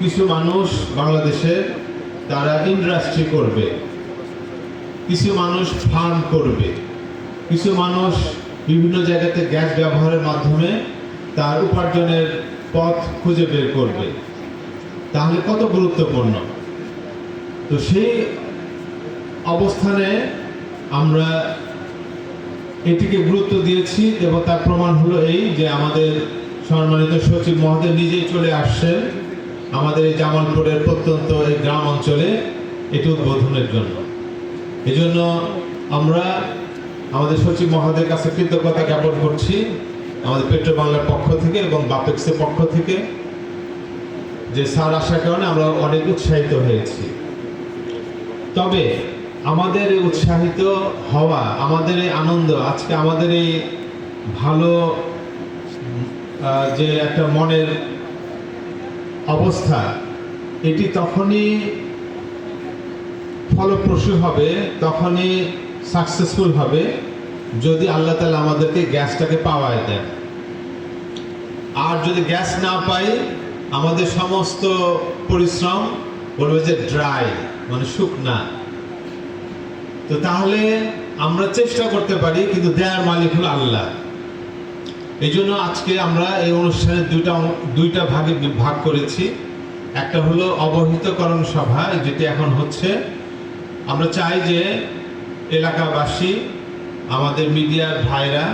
কিছু মানুষ বাংলাদেশে তারা ইন্ডাস্ট্রি করবে, কিছু মানুষ ফার্ম করবে, কিছু মানুষ বিভিন্ন জায়গাতে গ্যাস ব্যবহারের মাধ্যমে তার উপার্জনের পথ খুঁজে বের করবে। তাহলে কত গুরুত্বপূর্ণ? তো সেই অবস্থানে আমরা এটিকে গুরুত্ব দিয়েছি এবং তার প্রমাণ হলো এই যে আমাদের সম্মানিত সচিব মহোদয় নিজেই চলে আসছেন। আমাদের এই জামালপুরের প্রত্যন্ত এই গ্রাম অঞ্চলে এটি উদ্বোধনের জন্য। এজন্য আমরা আমাদের সচিব মহোদয়ের কাছে কৃতজ্ঞতা জ্ঞাপন করছি আমাদের পেট্রো বাংলার পক্ষ থেকে এবং বাপেক্সের পক্ষ থেকে যে স্যার আসার কারণে আমরা অনেক উৎসাহিত হয়েছি। তবে আমাদের উৎসাহিত হওয়া, আমাদের এই আনন্দ, আজকে আমাদের এই ভালো যে একটা মনের অবস্থা। এটি তখনই ফলপ্রসূ হবে, তখনই সাকসেসফুল হবে, যদি আল্লাহ তালা আমাদেরকে গ্যাসটাকে পাওয়ায় দেন। আর যদি গ্যাস না পাই, আমাদের সমস্ত পরিশ্রম বলবে যে ড্রাই মানে শুকনা। তো তাহলে আমরা চেষ্টা করতে পারি, কিন্তু দেয়ার মালিক হলো আল্লাহ। এই জন্য আজকে আমরা এই অনুষ্ঠানের দুইটা দুইটা ভাগে ভাগ করেছি। একটা হলো অবহিতকরণ সভা, যেটি এখন হচ্ছে। আমরা চাই যে এলাকাবাসী, আমাদের মিডিয়ার ভাইরা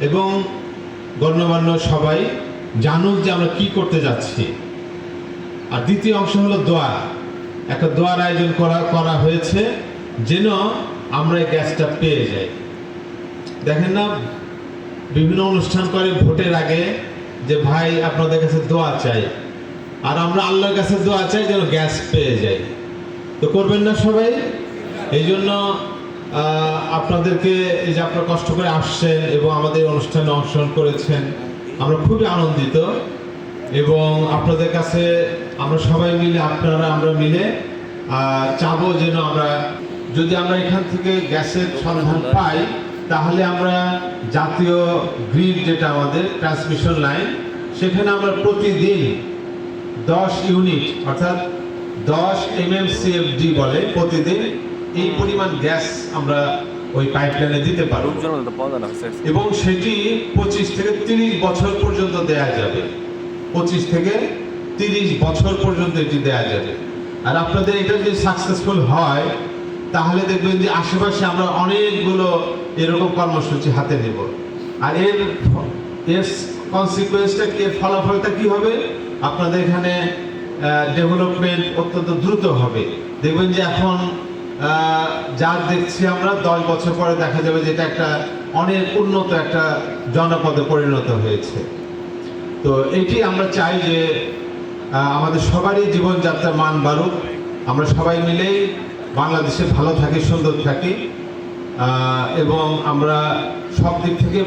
এবং গণ্যমান্য সবাই জানুক যে আমরা কি করতে যাচ্ছি। আর দ্বিতীয় অংশ হলো দোয়া। একটা দোয়ার আয়োজন করা করা হয়েছে যেন আমরা এই গ্যাসটা পেয়ে যাই। দেখেন না বিভিন্ন অনুষ্ঠান করে ভোটের আগে যে ভাই আপনাদের কাছে দোয়া চাই। আর আমরা আল্লাহর কাছে দোয়া চাই যেন গ্যাস পেয়ে যাই তো করবেন না সবাই? এই জন্য আপনাদেরকে এই যে আপনারা কষ্ট করে আসছেন এবং আমাদের অনুষ্ঠানে অংশগ্রহণ করেছেন, আমরা খুবই আনন্দিত। এবং আপনাদের কাছে আমরা সবাই মিলে, আপনারা, আমরা মিলে চাবো যেন আমরা, যদি আমরা এখান থেকে গ্যাসের সন্ধান পাই তাহলে আমরা জাতীয় গ্রিড যেটা আমাদের ট্রান্সমিশন লাইন সেখানে আমরা প্রতিদিন দশ ইউনিট অর্থাৎ দশ এমএমসিএফডি বলে প্রতিদিন এই পরিমাণ গ্যাস আমরা ওই পাইপলাইনে দিতে পারব। এবং সেটি পঁচিশ থেকে তিরিশ বছর পর্যন্ত দেয়া যাবে। পঁচিশ থেকে তিরিশ বছর পর্যন্ত এটি দেয়া যাবে। আর আপনাদের এটা যদি সাকসেসফুল হয়, তাহলে দেখবেন যে আশেপাশে আমরা অনেকগুলো এরকম কর্মসূচি হাতে নেব। আর এর এর কনসিকুয়েন্সটা কি? ফলাফলটা কি হবে? আপনাদের এখানে ডেভেলপমেন্ট অত্যন্ত দ্রুত হবে। দেখবেন যে এখন যা দেখছি আমরা, দশ বছর পরে দেখা যাবে যে এটা একটা অনেক উন্নত একটা জনপদে পরিণত হয়েছে। তো এটি আমরা চাই যে আমাদের সবারই জীবনযাত্রার মান বাড়ুক। আমরা সবাই মিলেই বাংলাদেশে ভালো থাকি, সুন্দর থাকি। এবং আমরা সব দিক থেকে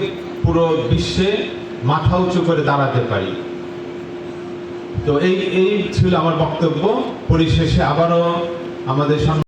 পুরো বিশ্বে মাথা উঁচু করে দাঁড়াতে পারি। তো এই এই ছিল আমার বক্তব্য। পরিশেষে আবারও আমাদের